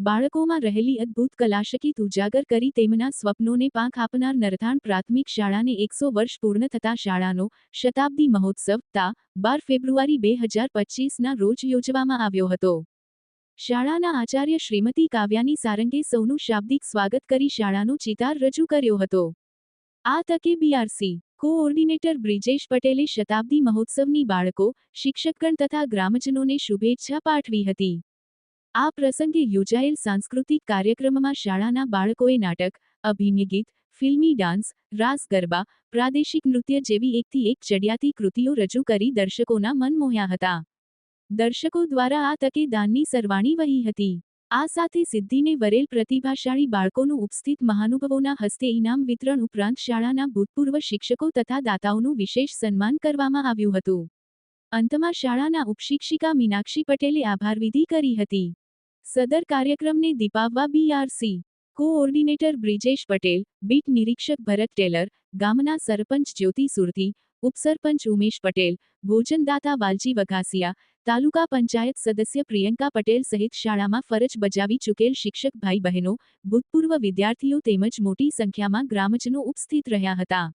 બાળકોમાં રહેલી અદ્ભુત કલાશકિત ઉજાગર કરી તેમના સ્વપ્નોને પાંખ આપનાર નરથાણ પ્રાથમિક શાળાને એકસો વર્ષ પૂર્ણ થતા શાળાનો શતાબ્દી મહોત્સવ તા બાર ફેબ્રુઆરી બે હજાર પચીસના રોજ યોજવામાં આવ્યો હતો. શાળાના આચાર્ય શ્રીમતી કાવ્યાની સારંગે સૌનું શાબ્દિક સ્વાગત કરી શાળાનો ચિતાર રજૂ કર્યો હતો. આ તકે બીઆરસી કોઓર્ડિનેટર બ્રિજેશ પટેલે શતાબ્દી મહોત્સવની બાળકો, શિક્ષકગણ તથા ગ્રામજનોને શુભેચ્છા પાઠવી હતી. આ પ્રસંગે યોજાયેલ સાંસ્કૃતિક કાર્યક્રમમાં શાળાના બાળકોએ નાટક, અભિનય ગીત, ફિલ્મી ડાન્સ, રાસ ગરબા, પ્રાદેશિક નૃત્ય જેવી એકથી એક ચડિયાતી કૃતિઓ રજૂ કરી દર્શકોના મન મોહ્યા હતા. દર્શકો દ્વારા આ તકે દાનની સરવાણી વહી હતી. આ સાથે સિદ્ધિને વરેલ પ્રતિભાશાળી બાળકોનું ઉપસ્થિત મહાનુભવોના હસ્તે ઇનામ વિતરણ ઉપરાંત શાળાના ભૂતપૂર્વ શિક્ષકો તથા દાતાઓનું વિશેષ સન્માન કરવામાં આવ્યું હતું. અંતમાં શાળાના ઉપશિક્ષિકા મીનાક્ષી પટેલે આભારવિધિ કરી હતી. સદર કાર્યક્રમને દીપાવવા BRC coordinator Brijesh Patel, beat નિરીક્ષક ભરત ટેલર, ગામના સરપંચ જ્યોતિ સુરતી, ઉપસરપંચ ઉમેશ પટેલ, ભોજનદાતા વાલજી વઘાસિયા, તાલુકા પંચાયત સદસ્ય પ્રિયંકા પટેલ સહિત શાળામાં ફરજ બજાવી ચૂકેલ શિક્ષક ભાઈ બહેનો, ભૂતપૂર્વ વિદ્યાર્થીઓ તેમજ મોટી સંખ્યામાં ગ્રામજનો ઉપસ્થિત રહ્યા હતા.